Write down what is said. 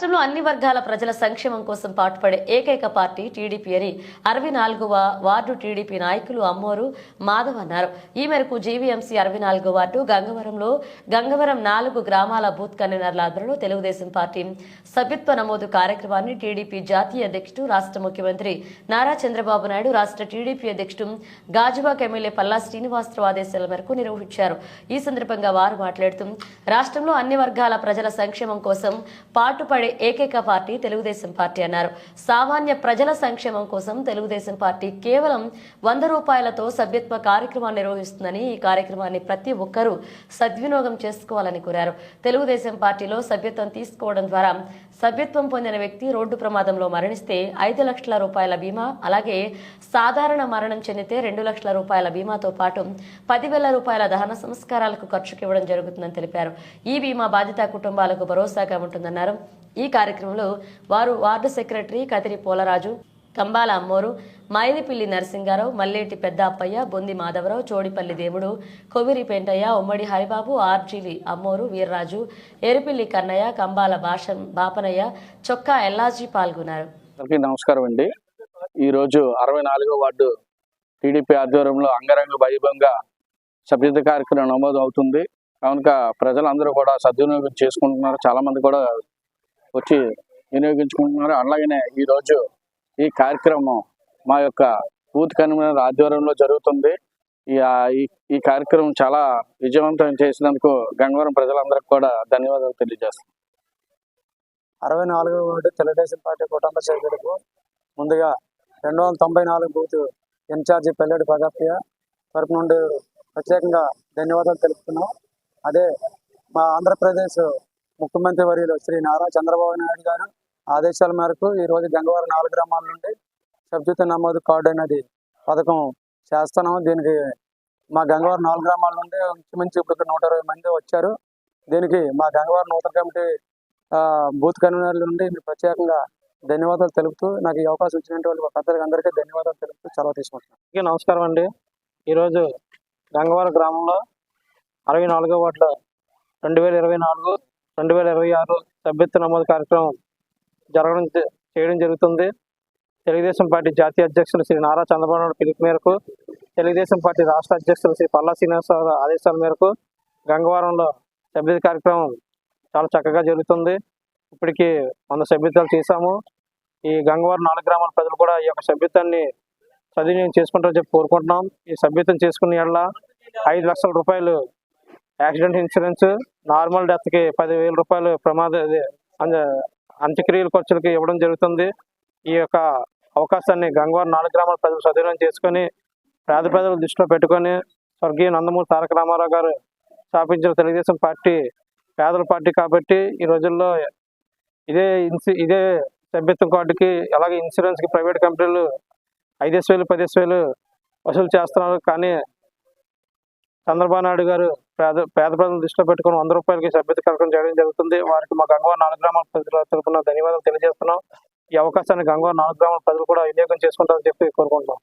రాష్ట్రంలో అన్ని వర్గాల ప్రజల సంక్షేమం కోసం పాటుపడే ఏకైక పార్టీ టీడీపీ అని అరవై నాలుగవ వార్డు టీడీపీ నాయకులు అమ్మోరు మాధవ్ అన్నారు. ఈ మేరకు జీవీఎంసీ అరవై నాలుగో వార్డు గంగవరంలో గంగవరం నాలుగు గ్రామాల బూత్ కన్వీనర్ల ఆధ్వర్యంలో తెలుగుదేశం పార్టీ సభ్యత్వ నమోదు కార్యక్రమాన్ని టీడీపీ జాతీయ అధ్యక్షుడు రాష్ట్ర ముఖ్యమంత్రి నారా చంద్రబాబు నాయుడు రాష్ట్ర టీడీపీ అధ్యక్షుడు గాజువాక్ ఎమ్మెల్యే పల్లా శ్రీనివాసరావు ఆదేశాల మేరకు నిర్వహించారు. ఈ సందర్భంగా వారు మాట్లాడుతూ రాష్ట్రంలో అన్ని వర్గాల ప్రజల సంక్షేమం కోసం పాటుపడే ఏకైక పార్టీ తెలుగుదేశం పార్టీ అన్నారు. సామాన్య ప్రజల సంక్షేమం కోసం తెలుగుదేశం పార్టీ కేవలం వంద రూపాయలతో సభ్యత్వ కార్యక్రమాన్ని నిర్వహిస్తుందని ఈ కార్యక్రమాన్ని ప్రతి ఒక్కరూ సద్వినియోగం చేసుకోవాలని కోరారు. తెలుగుదేశం పార్టీలో సభ్యత్వం తీసుకోవడం ద్వారా సభ్యత్వం పొందిన వ్యక్తి రోడ్డు ప్రమాదంలో మరణిస్తే ఐదు లక్షల రూపాయల బీమా అలాగే సాధారణ మరణం చెందితే రెండు లక్షల రూపాయల బీమాతో పాటు పదివేల రూపాయల దహన సంస్కారాలకు ఖర్చుకి ఇవ్వడం జరుగుతుందని తెలిపారు. ఈ బీమా బాధిత కుటుంబాలకు భరోసాగా ఉంటుందన్నారు. ఈ ఈ కార్యక్రమంలో వారు వార్డు సెక్రటరీ కతిరి పోలరాజు కంబాల అమ్మోరు మైలిపిల్లి నరసింగారావు మల్లేటి పెద్ద అప్పయ్య బొంది మాధవరావు చోడిపల్లి దేవుడు కొవిరి పెంటయ్య ఉమ్మడి హరిబాబు ఆర్జీవి అమ్మోరు వీర్రాజు ఎరిపిల్లి కన్నయ్య కంబాల భాష బాపనయ్య చొక్కా ఎల్లాజీ పాల్గొన్నారు. నమస్కారం అండి. ఈరోజు అరవై నాలుగో వార్డు టీడీపీ ఆధ్వర్యంలో అంగరంగ వైభవంగా సభ్యత కార్యక్రమం నమోదు అవుతుంది. కనుక ప్రజలందరూ కూడా సద్వినియోగం చేసుకుంటున్నారు. చాలా మంది కూడా వచ్చి వినియోగించుకుంటున్నారు. అలాగనే ఈరోజు ఈ కార్యక్రమం మా యొక్క బూత్ కన్వీనర్ ఆధ్వర్యంలో జరుగుతుంది. ఈ ఈ- కార్యక్రమం చాలా విజయవంతం చేసినందుకు గంగవరం ప్రజలందరికీ కూడా ధన్యవాదాలు తెలియజేస్తాం. అరవై నాలుగో వార్డు తెలుగుదేశం పార్టీ కుటుంబ సభ్యులకు ముందుగా రెండు వందల తొంభై నాలుగు బూత్ ఇన్ఛార్జి పెల్లెడి పదప్రియ తరపు నుండి ప్రత్యేకంగా ధన్యవాదాలు తెలుపుతున్నాం. అదే మా ఆంధ్రప్రదేశ్ ముఖ్యమంత్రి వర్యులు శ్రీ నారా చంద్రబాబు నాయుడు గారు ఆదేశాల మేరకు ఈ రోజు నాలుగు గ్రామాల నుండి సభ్యత నమోదు కార్డు అనేది పథకం చేస్తున్నాం దీనికి మా గంగవారం నాలుగు గ్రామాల నుండి మంచి ఇప్పుడు నూట ఇరవై మంది వచ్చారు. దీనికి మా గంగవారం నూతన కమిటీ ఆ, బూత్ కన్వీనర్ల నుండి మీరు ప్రత్యేకంగా ధన్యవాదాలు తెలుపుతూ నాకు ఈ అవకాశం ఇచ్చినటువంటి పెద్దలకు అందరికీ ధన్యవాదాలు తెలుపుతూ సెలవు తీసుకుంటున్నాను. నమస్కారం అండి. ఈరోజు గంగవారం గ్రామంలో అరవై నాలుగో వార్డులో రెండు వేల ఇరవై నాలుగు రెండు వేల ఇరవై ఆరు సభ్యత్వ నమోదు కార్యక్రమం జరగడం చేయడం జరుగుతుంది. తెలుగుదేశం పార్టీ జాతీయ అధ్యక్షులు శ్రీ నారా చంద్రబాబు నాయుడు పిలుపు మేరకు తెలుగుదేశం పార్టీ రాష్ట్ర అధ్యక్షులు శ్రీ పల్లా శ్రీనివాసరావు ఆదేశాల మేరకు గంగవరంలో సభ్యత కార్యక్రమం చాలా చక్కగా జరుగుతుంది. ఇప్పటికి వంద సభ్యత్వాలు చేశాము. ఈ గంగవరం నాలుగు గ్రామాల ప్రజలు కూడా ఈ యొక్క సభ్యత్వాన్ని సద్వినియోగం చేసుకుంటారని చెప్పి కోరుకుంటున్నాం. ఈ సభ్యత్వం చేసుకునే ఎడల ఐదు లక్షల రూపాయలు యాక్సిడెంట్ ఇన్సూరెన్స్ నార్మల్ డెత్కి పదివేల రూపాయలు ప్రమాద అంత్యక్రియల ఖర్చులకి ఇవ్వడం జరుగుతుంది. ఈ యొక్క అవకాశాన్ని గంగవారం నాలుగు గ్రామాల ప్రజలు సద్వినియోగం చేసుకొని పేద ప్రజలు దృష్టిలో పెట్టుకొని స్వర్గీయ నందమూరి తారక రామారావు గారు స్థాపించిన తెలుగుదేశం పార్టీ పేదల పార్టీ కాబట్టి ఈ రోజుల్లో ఇదే ఇన్సి ఇదే సభ్యత్వం కార్డుకి అలాగే ఇన్సూరెన్స్కి ప్రైవేట్ కంపెనీలు ఐదేసి వేలు పదేసి వేలు వసూలు చేస్తున్నారు. కానీ చంద్రబాబు నాయుడు గారు పేద పేద ప్రజలను దృష్టిలో పెట్టుకుని వంద రూపాయలకి సభ్యత కార్యక్రమం చేయడం జరుగుతుంది. వారికి మా గంగవ నాలుగు గ్రామాల ప్రజల ధన్యవాదాలు తెలియజేస్తున్నాం. ఈ అవకాశాన్ని గంగవ నాలుగు గ్రామాల ప్రజలు కూడా వినియోగం చేసుకుంటారని చెప్పి కోరుకుంటున్నాం.